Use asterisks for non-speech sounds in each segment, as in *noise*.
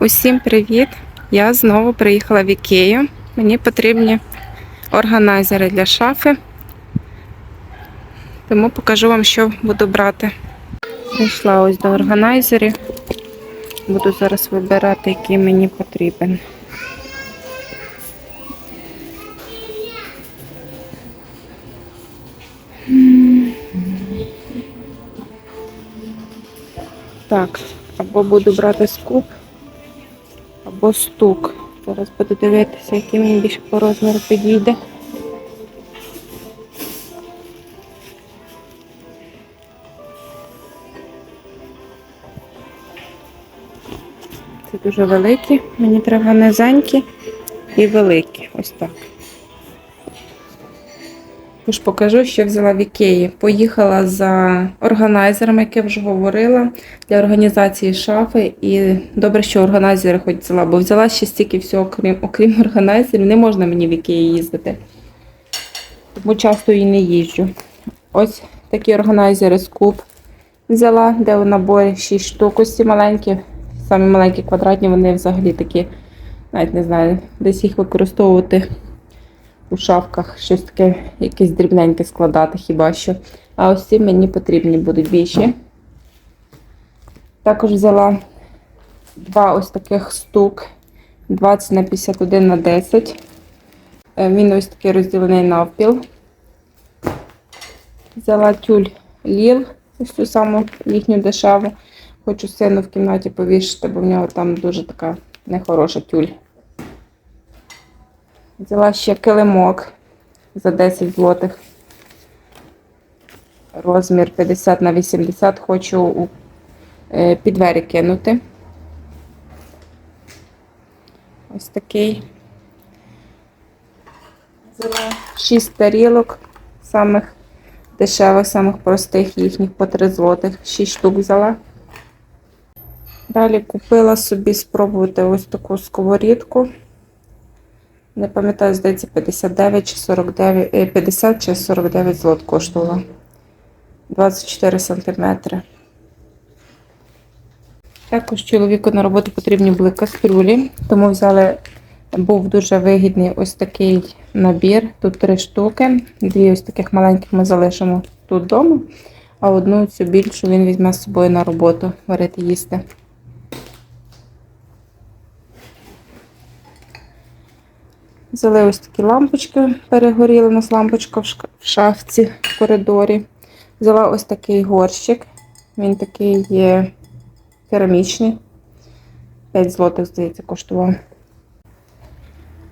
Усім привіт! Я знову приїхала в Ікею. Мені потрібні органайзери для шафи. Тому покажу вам, що буду брати. Прийшла ось до органайзерів. Буду зараз вибирати, який мені потрібен. Так, або буду брати скуп, або стук. Зараз буду дивитися, який мені більше по розміру підійде. Це дуже великі. Мені треба низенькі і великі. Ось так. Тож покажу, що взяла в Ікеї. Поїхала за органайзером, як я вже говорила, для організації шафи. І добре, що органайзери хоч взяла, бо взяла ще стільки всього, окрім, окрім *laughs* органайзерів, не можна мені в Ікеї їздити. Тому часто і не їжджу. Ось такі органайзери з куб взяла, де у наборі 6 штук. Ось ці маленькі, самі маленькі квадратні, вони взагалі такі, навіть не знаю, десь їх використовувати у шафках щось таке, якесь дрібненьке складати хіба що. А ось ці мені потрібні будуть більші. Також взяла два ось таких стук 20 на 51 на 10. Е, Він ось такий розділений навпіл. Взяла тюль Ліл, ось цю саму їхню дешеву. Хочу сину в кімнаті повішати, бо в нього там дуже така нехороша тюль. Взяла ще килимок за 10 злотих. Розмір 50 на 80 хочу у, е, під двері кинути. Ось такий. Взяла 6 тарілок, самих дешевих, самих простих їхніх по 3 злотих. 6 штук взяла. Далі купила собі спробувати ось таку сковорідку. Не пам'ятаю, здається, 59 чи 49, е, 50 чи 49 злот коштувала. 24 сантиметри. Також чоловіку на роботу потрібні були каструлі, тому взяли, був дуже вигідний ось такий набір. Тут три штуки. Дві ось таких маленьких ми залишимо тут вдома, а одну цю більшу він візьме з собою на роботу варити їсти. Взяли ось такі лампочки, перегоріла у нас лампочка в шафці в коридорі. Взяла ось такий горщик. Він такий є керамічний. 5 злотих, здається, коштував.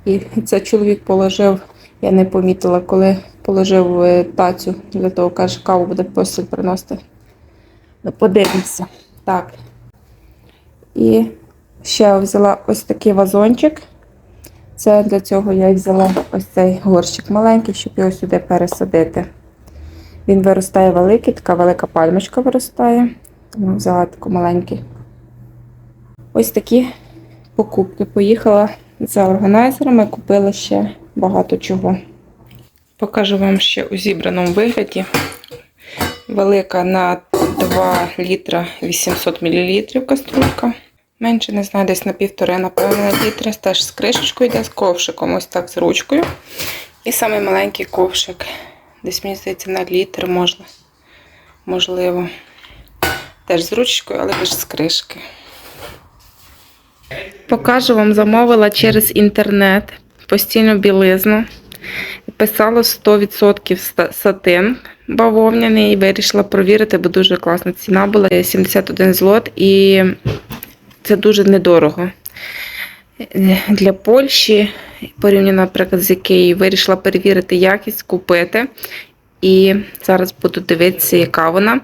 І це чоловік положив, я не помітила, коли положив тацю. Для того, каже, каву буде постіль приносити. Ну, подивимося. Так. І ще взяла ось такий вазончик. Це для цього я й взяла ось цей горщик маленький, щоб його сюди пересадити. Він виростає великий, така велика пальмочка виростає. Тому взяла таку маленький. Ось такі покупки. Поїхала за органайзерами, купила ще багато чого. Покажу вам ще у зібраному вигляді. Велика на 2 літра 800 мл каструлька. Менше, не знаю, десь на півтори, напевно, літри. Теж з кришечкою йде з ковшиком, ось так з ручкою. І самий маленький ковшик. Десь, мені здається, на літр можна. Можливо. Теж з ручкою, але без кришки. Покажу вам, замовила через інтернет постійну білизну. Писало 100% сатин бавовняний і вирішила провірити, бо дуже класна ціна була 71 злот і це дуже недорого. Е, Для Польщі, порівняно, наприклад, з Ікеєю, вирішила перевірити якість, купити. І зараз буду дивитися, яка вона.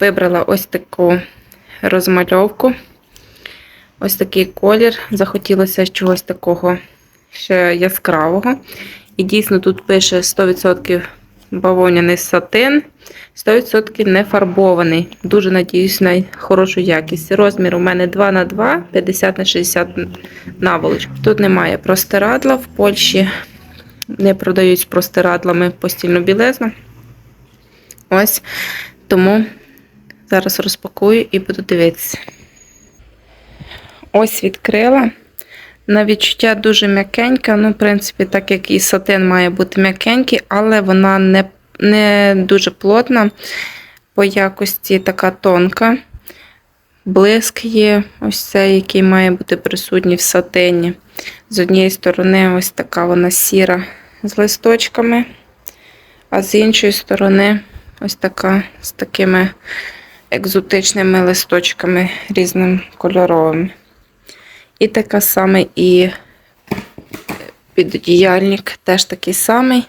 Вибрала ось таку розмальовку. Ось такий колір. Захотілося чогось такого ще яскравого. І дійсно тут пише 100% бавовняний сатин, 100% не фарбований. Дуже надіюсь на хорошу якість. Розмір у мене 2 на 2 50 на 60 наволочок. Тут немає простирадла. В Польщі не продають з простирадлами постільну білизну. Ось тому зараз розпакую і буду дивитися. Ось відкрила. На відчуття дуже м'якенька. Ну, в принципі, так як і сатин має бути м'якенький, але вона не, не дуже плотна. По якості така тонка. Блиск є, ось цей, який має бути присутній в сатині. З однієї сторони, ось така вона сіра з листочками, а з іншої сторони, ось така з такими екзотичними листочками різним кольоровими. І така саме і підодіяльник теж такий самий.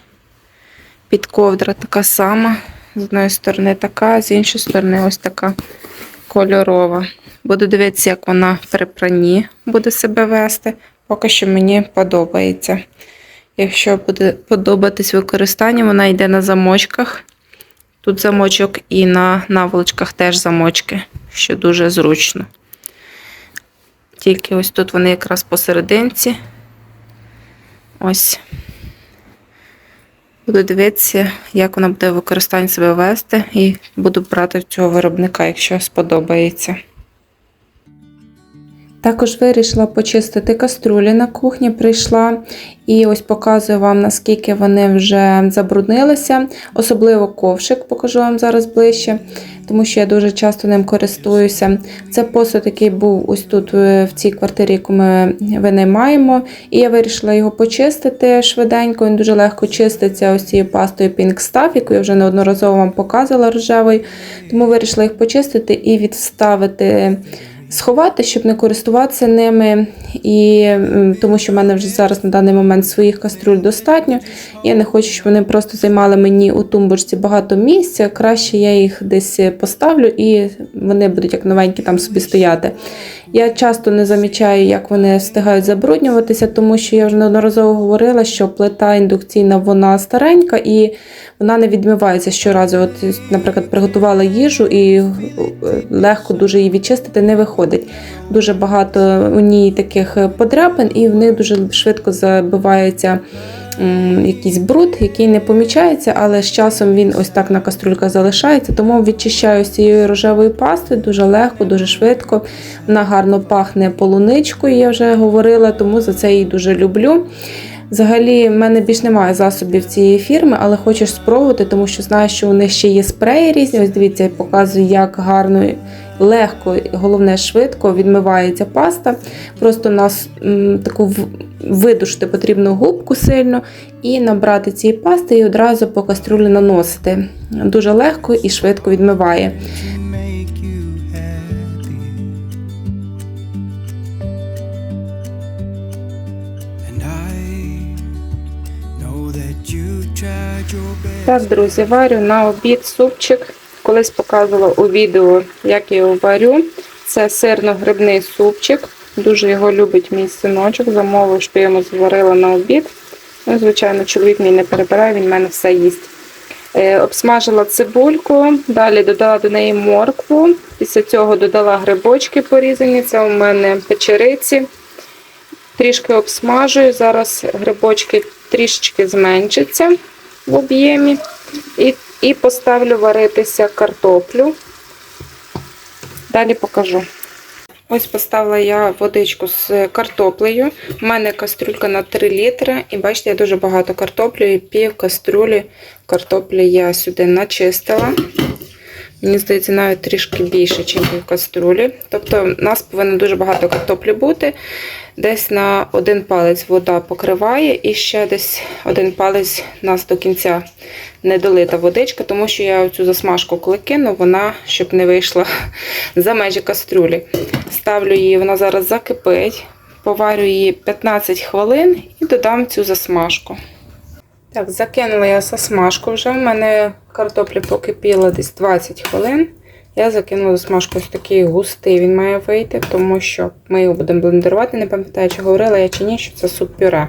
Підковдра така сама. З одної сторони така, з іншої сторони ось така кольорова. Буду дивитися, як вона при пранні буде себе вести. Поки що мені подобається. Якщо буде подобатись використання, вона йде на замочках. Тут замочок і на наволочках теж замочки, що дуже зручно. Тільки ось тут вони якраз посерединці. Ось. Буду дивитися, як вона буде в використанні себе вести, і буду брати цього виробника, якщо сподобається. Також вирішила почистити каструлі на кухні, прийшла і ось показую вам, наскільки вони вже забруднилися. Особливо ковшик, покажу вам зараз ближче, тому що я дуже часто ним користуюся. Це посуд, який був ось тут е, в цій квартирі, яку ми винаймаємо. І я вирішила його почистити швиденько. Він дуже легко чиститься ось цією пастою Pink Stuff, яку я вже неодноразово вам показувала рожевою. Тому вирішила їх почистити і відставити сховати, щоб не користуватися ними, і тому що в мене вже зараз на даний момент своїх каструль достатньо. Я не хочу, щоб вони просто займали мені у тумбочці багато місця. Краще я їх десь поставлю і вони будуть як новенькі там собі стояти. Я часто не замічаю, як вони встигають забруднюватися, тому що я вже неодноразово говорила, що плита індукційна вона старенька і вона не відмивається щоразу. От, наприклад, приготувала їжу і е, легко дуже її відчистити не виходить. Дуже багато у ній таких подряпин, і в них дуже швидко забивається якийсь бруд, який не помічається, але з часом він ось так на каструльках залишається. Тому відчищаю з цією рожевою пастою дуже легко, дуже швидко. Вона гарно пахне полуничкою, я вже говорила, тому за це її дуже люблю. Взагалі, в мене більш немає засобів цієї фірми, але хочу спробувати, тому що знаю, що у них ще є спреї різні. Ось дивіться, я показую, як гарно, легко, головне швидко відмивається паста. Просто нас таку видушити потрібно губку сильно і набрати цієї пасти і одразу по кастрюлі наносити. Дуже легко і швидко відмиває. Так, друзі, варю на обід супчик. Колись показувала у відео, як я його варю. Це сирно-грибний супчик. Дуже його любить мій синочок. Замовив, що я йому зварила на обід. Ну, звичайно, чоловік мій не перебирає, він в мене все їсть. Е, обсмажила цибульку, далі додала до неї моркву. Після цього додала грибочки порізані. Це у мене печериці. Трішки обсмажую. Зараз грибочки трішечки зменшаться в об'ємі. І, і поставлю варитися картоплю. Далі покажу. Ось поставила я водичку з картоплею. У мене кастрюлька на 3 літри. І бачите, я дуже багато картоплі і пів кастрюлі картоплі я сюди начистила. Мені здається, навіть трішки більше, ніж пів каструлі. Тобто, у нас повинно дуже багато картоплі бути. Десь на один палець вода покриває, і ще десь один палець нас до кінця не долита водичка, тому що я цю засмажку, коли кину, вона щоб не вийшла *laughs* за межі кастрюлі. Ставлю її, вона зараз закипить, поварю її 15 хвилин і додам цю засмажку. Так, закинула я засмажку вже. У мене картопля покипіла десь 20 хвилин. Я закинула засмажку ось такий густий він має вийти, тому що ми його будемо блендерувати. Не пам'ятаю, чи говорила я чи ні, що це суп-пюре.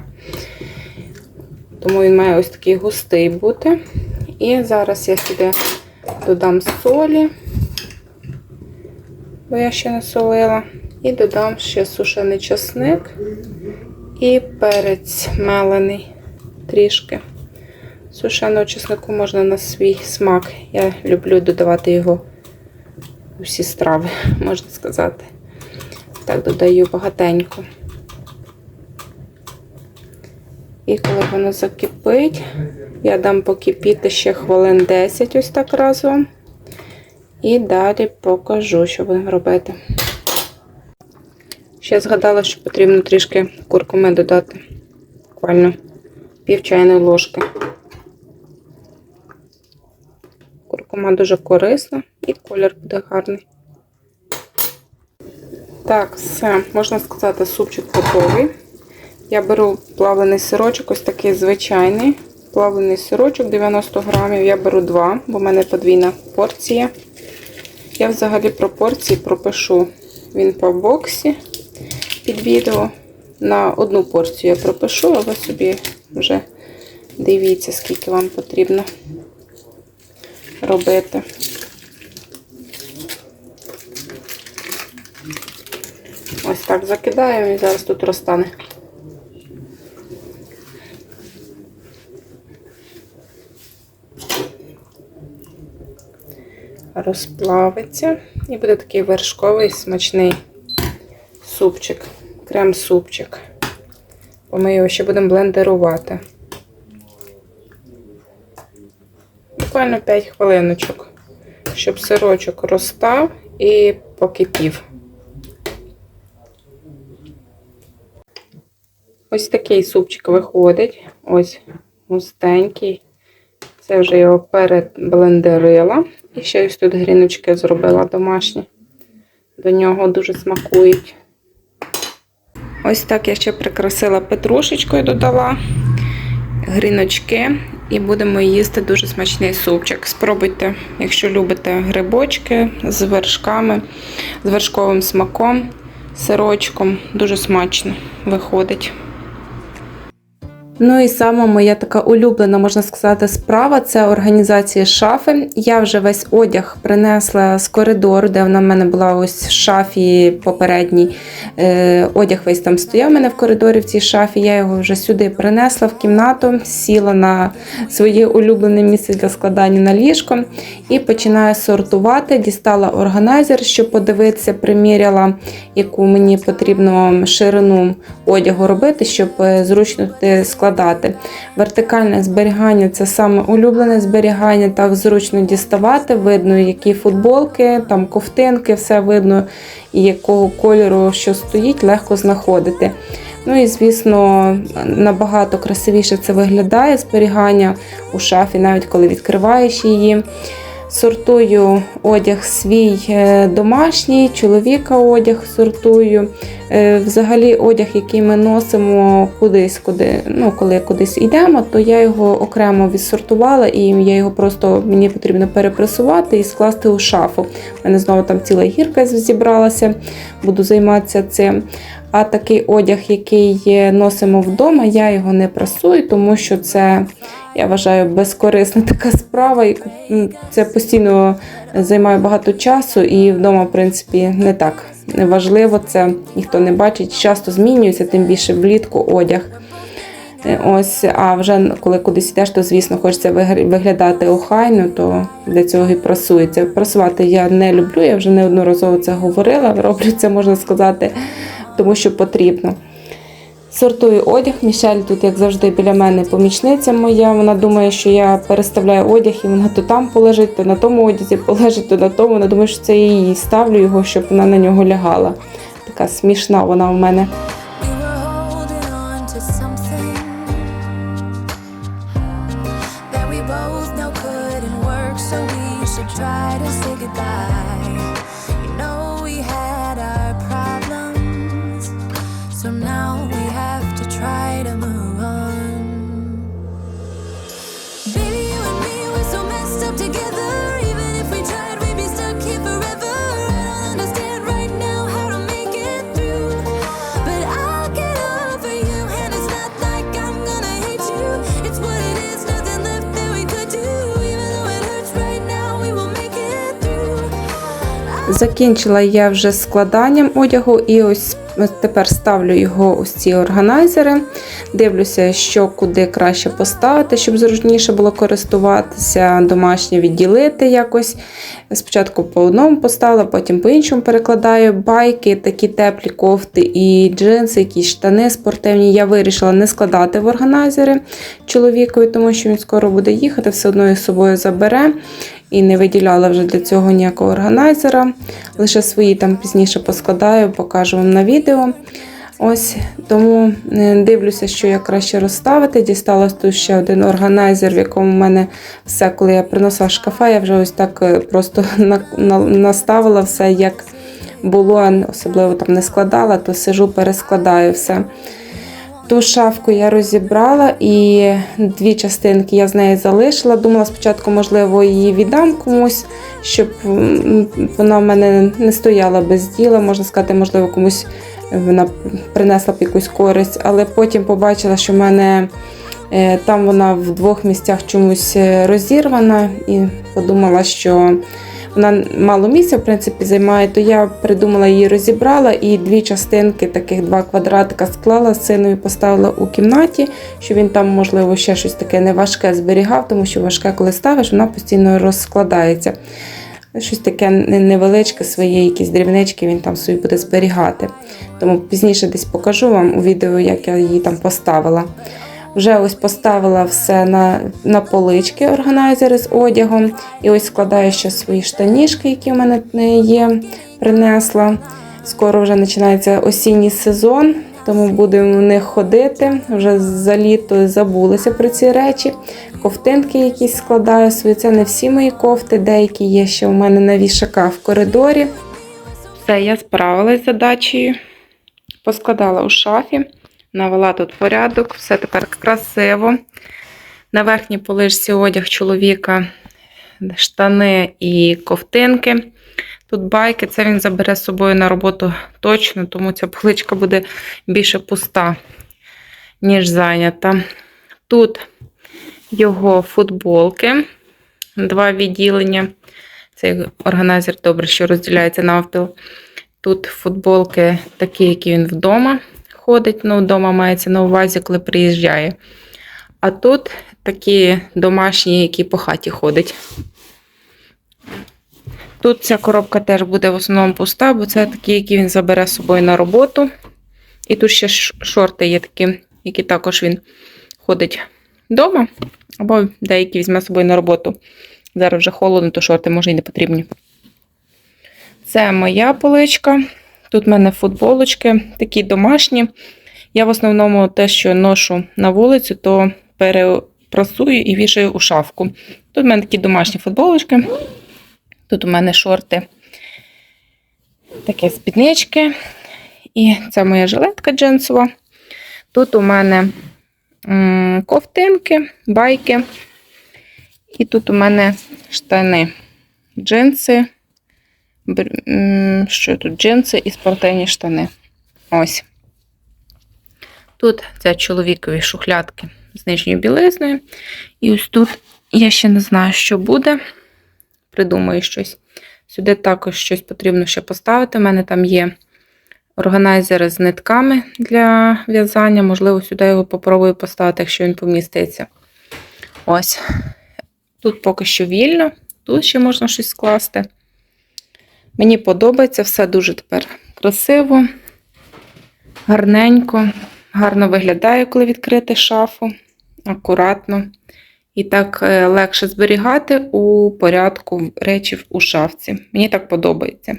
Тому він має ось такий густий бути. І зараз я сюди додам солі, бо я ще не солила. І додам ще сушений часник і перець мелений трішки. Сушеного чеснику можна на свій смак. Я люблю додавати його у всі страви, *laughs* можна сказати. так додаю багатенько. І коли воно закипить, я дам покипіти ще хвилин 10, ось так разом. І далі покажу, що будемо робити. Ще згадала, що потрібно трішки куркуми додати. Буквально пів чайної ложки. Куркума дуже корисна і колір буде гарний. Так, все, можна сказати, супчик готовий. Я беру плавлений сирочок, ось такий звичайний. Плавлений сирочок 90 грамів. Я беру два, бо в мене подвійна порція. Я взагалі пропорції пропишу в інфобоксі під відео. На одну порцію я пропишу, а ви собі вже дивіться, скільки вам потрібно робити. Ось так закидаємо і зараз тут розтане. Розплавиться і буде такий вершковий смачний супчик, крем-супчик. Бо ми його ще будемо блендерувати. Буквально 5 хвилиночок, щоб сирочок розстав і покипів. Ось такий супчик виходить. Ось густенький. Це вже його переблендерила. І ще ось тут гріночки зробила домашні. До нього дуже смакують. Ось так я ще прикрасила петрушечкою, додала гріночки. І будемо їсти дуже смачний супчик. Спробуйте, якщо любите грибочки з вершками, з вершковим смаком, сирочком. Дуже смачно виходить. Ну і сама моя така улюблена, можна сказати, справа це організація шафи. Я вже весь одяг принесла з коридору, де вона в мене була ось в шафі попередній. Е, одяг весь там стояв у мене в коридорі в цій шафі. Я його вже сюди принесла в кімнату, сіла на своє улюблене місце для складання на ліжко і починаю сортувати. Дістала органайзер, щоб подивитися, приміряла, яку мені потрібно ширину одягу робити, щоб е, зручно туди складати. Вертикальне зберігання це саме улюблене зберігання, так зручно діставати. Видно, які футболки, там ковтинки, все видно, і якого кольору що стоїть, легко знаходити. Ну і, звісно, набагато красивіше це виглядає зберігання у шафі, навіть коли відкриваєш її. Сортую одяг свій е, домашній, чоловіка одяг сортую. Е, Взагалі, одяг, який ми носимо кудись, куди, ну, коли кудись йдемо, то я його окремо відсортувала і я його просто мені потрібно перепресувати і скласти у шафу. У мене знову там ціла гірка зібралася, буду займатися цим. А такий одяг, який носимо вдома, я його не прасую, тому що це, я вважаю, безкорисна *laughs* така справа. і Це постійно займає багато часу, і вдома, в принципі, не так важливо. Це ніхто не бачить. Часто змінюється, тим більше влітку одяг. Е, Ось, а вже коли кудись йдеш, то звісно хочеться виглядати охайно, то для цього і прасується. Прасувати я не люблю, я вже неодноразово це говорила. *laughs* Роблю це, можна сказати, тому що потрібно. Сортую одяг. Мішель тут, як завжди, біля мене помічниця моя. Вона думає, що я переставляю одяг, і вона то там полежить, то на тому одязі полежить, то на тому. Вона думає, що це я її ставлю його, щоб вона на нього лягала. Така смішна вона у мене. Закінчила я вже складанням одягу, і ось тепер ставлю його ось ці органайзери. Дивлюся, що куди краще поставити, щоб зручніше було користуватися, домашнє відділити якось. Спочатку по одному поставила, потім по іншому перекладаю байки, такі теплі кофти і джинси, якісь штани спортивні. Я вирішила не складати в органайзери чоловікові, тому що він скоро буде їхати, все одно із собою забере. І не виділяла вже для цього ніякого органайзера. Лише свої там пізніше поскладаю, покажу вам на відео. Ось тому е, дивлюся, що я краще розставити. Дістала тут ще один органайзер, в якому в мене все, коли я приносила шкафа, я вже ось так е, просто *laughs* на- на- наставила все, як було, особливо там не складала, то сижу, перескладаю все. Ту шафку я розібрала і дві частинки я з неї залишила. Думала спочатку, можливо, її віддам комусь, щоб вона в мене не стояла без діла. Можна сказати, можливо, комусь вона принесла б якусь користь, але потім побачила, що в мене е, там вона в двох місцях чомусь е, розірвана, і подумала, що вона мало місця, в принципі, займає, то я придумала її розібрала і дві частинки, таких два квадратика склала з синові, поставила у кімнаті, щоб він там, можливо, ще щось таке неважке зберігав, тому що важке, коли ставиш, вона постійно розкладається. Щось таке невеличке, своє, якісь дрібнички він там собі буде зберігати. Тому пізніше десь покажу вам у відео, як я її там поставила. Вже ось поставила все на, на полички органайзери з одягом. І ось складаю ще свої штанішки, які в мене є, принесла. Скоро вже починається осінній сезон, тому будемо в них ходити. Вже за літо забулися про ці речі. Ковтинки якісь складаю свої. Це не всі мої кофти, деякі є ще у мене на вішаках в коридорі. Все, я справилась з задачею. Поскладала у шафі, навела тут порядок, все тепер красиво. На верхній полишці одяг чоловіка, штани і ковтинки. Тут байки, це він забере з собою на роботу точно, тому ця поличка буде більше пуста, ніж зайнята. Тут його футболки, два відділення. Цей органайзер добре, що розділяється навпіл. Тут футболки такі, які він вдома ходить. Ну, вдома мається на увазі, коли приїжджає. А тут такі домашні, які по хаті ходять. Тут ця коробка теж буде в основному пуста, бо це такі, які він забере з собою на роботу. І тут ще шорти є такі, які також він ходить вдома, або деякі візьме з собою на роботу. Зараз вже холодно, то шорти може і не потрібні. Це моя поличка. Тут в мене футболочки, такі домашні. Я в основному те, що ношу на вулицю, то перепрасую і вішаю у шафку. Тут в мене такі домашні футболочки. Тут у мене шорти, такі спіднички. І це моя жилетка джинсова. Тут у мене ковтинки, байки. І тут у мене штани, джинси. Що тут? Джинси і спортивні штани. Ось. Тут це чоловікові шухлядки з нижньою білизною. І ось тут я ще не знаю, що буде. Придумаю щось. Сюди також щось потрібно ще поставити. У мене там є органайзери з нитками для в'язання. Можливо, сюди його попробую поставити, якщо він поміститься. Ось. Тут поки що вільно, тут ще можна щось скласти. Мені подобається, все дуже тепер красиво, гарненько, гарно виглядає, коли відкрити шафу, акуратно. І так е, легше зберігати у порядку речів у шафці. Мені так подобається.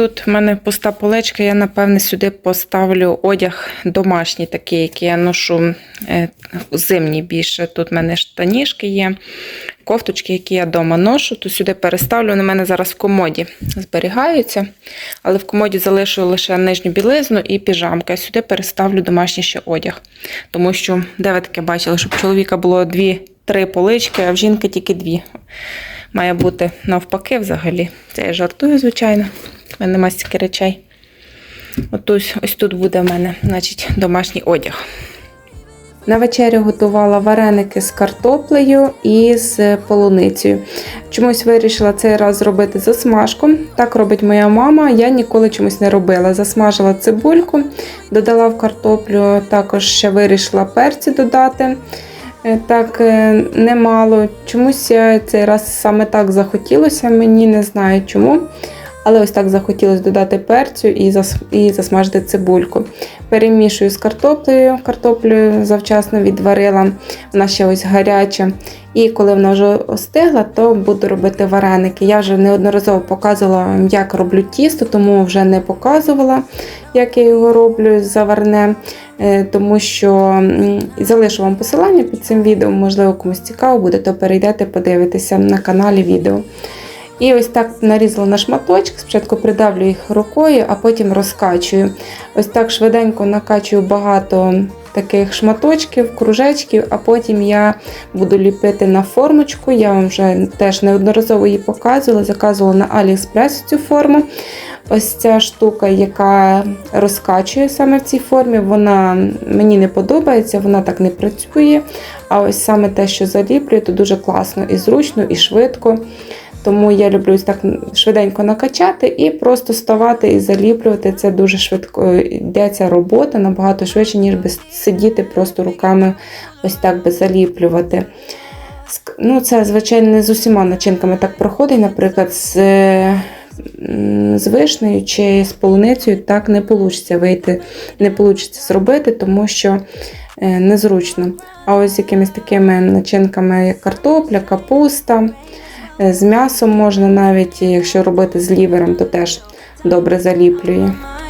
Тут в мене пуста поличка, я, напевне, сюди поставлю одяг домашній, такий, який я ношу е, зимній більше. Тут в мене штанішки є, кофточки, які я вдома ношу, то сюди переставлю. Вони в мене зараз в комоді зберігаються, але в комоді залишу лише нижню білизну і піжамки. А сюди переставлю домашній ще одяг. Тому що, де ви таке бачили, щоб у чоловіка було дві-три полички, а в жінки тільки дві. Має бути навпаки взагалі. Це я жартую, звичайно. У мене немає стільки речей. От ось, тут буде в мене, значить, домашній одяг. На вечерю готувала вареники з картоплею і з полуницею. Чомусь вирішила цей раз зробити засмажку. Так робить моя мама. Я ніколи чомусь не робила. Засмажила цибульку, додала в картоплю, також ще вирішила перці додати. Е, Так, е, немало. Чомусь я цей раз саме так захотілося, мені не знаю чому. Але ось так захотілося додати перцю і, зас... і засмажити цибульку. Перемішую з картоплею, картоплю завчасно відварила, вона ще ось гаряча. І коли вона вже остигла, то буду робити вареники. Я вже неодноразово показувала, як роблю тісто, тому вже не показувала, як я його роблю заварне, е, тому що залишу вам посилання під цим відео, можливо, комусь цікаво буде, то перейдете, подивитися на каналі відео. І ось так нарізала на шматочки. Спочатку придавлю їх рукою, а потім розкачую. Ось так швиденько накачую багато таких шматочків, кружечків, а потім я буду ліпити на формочку. Я вам вже теж неодноразово її показувала, заказувала на AliExpress цю форму. Ось ця штука, яка розкачує саме в цій формі, вона мені не подобається, вона так не працює. А ось саме те, що заліплює, то дуже класно і зручно, і швидко. Тому я люблю так швиденько накачати і просто ставати і заліплювати. Це дуже швидко йде ця робота набагато швидше, ніж без сидіти просто руками ось так би заліплювати. Ну, це, звичайно, не з усіма начинками так проходить. Наприклад, з, е, з вишнею чи з полуницею так не вийде вийти, не вийде зробити, тому що е, незручно. А ось з якимись такими начинками, як картопля, капуста. Е, З м'ясом можна навіть, якщо робити з лівером, то теж добре заліплює. Oh.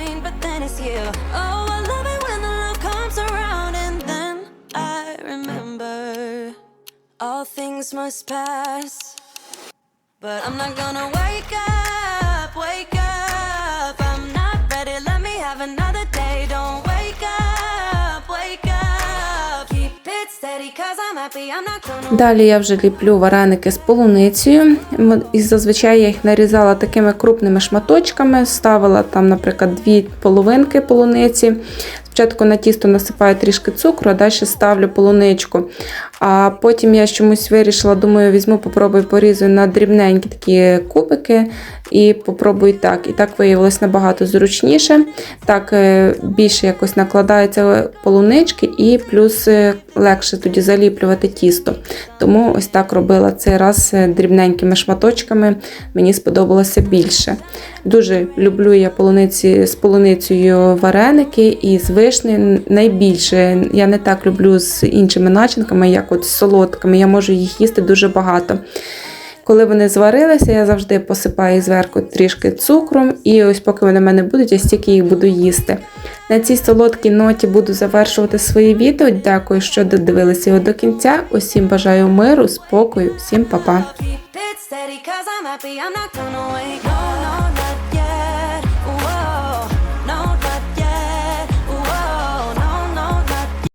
But I'm not gonna wake up, wake up. Далі я вже ліплю вареники з полуницею. І зазвичай я їх нарізала такими крупними шматочками, ставила там, наприклад, дві половинки полуниці. Спочатку на тісто насипаю трішки цукру, а далі ставлю полуничку. А потім я чомусь вирішила, думаю, візьму, попробую порізую на дрібненькі такі кубики і попробую так. І так виявилось набагато зручніше. Так е, більше якось накладаються полунички, і плюс е, легше тоді заліплювати тісто. Тому ось так робила цей раз е, дрібненькими шматочками. Мені сподобалося більше. Дуже люблю я полуниці з полуницею вареники і з вишні найбільше. Я не так люблю з іншими начинками, як от з солодками. Я можу їх їсти дуже багато. Коли вони зварилися, я завжди посипаю зверху трішки цукром, і ось поки вони в мене будуть, я стільки їх буду їсти. На цій солодкій ноті буду завершувати своє відео. Дякую, що додивилися його до кінця. Усім бажаю миру, спокою, всім па-па.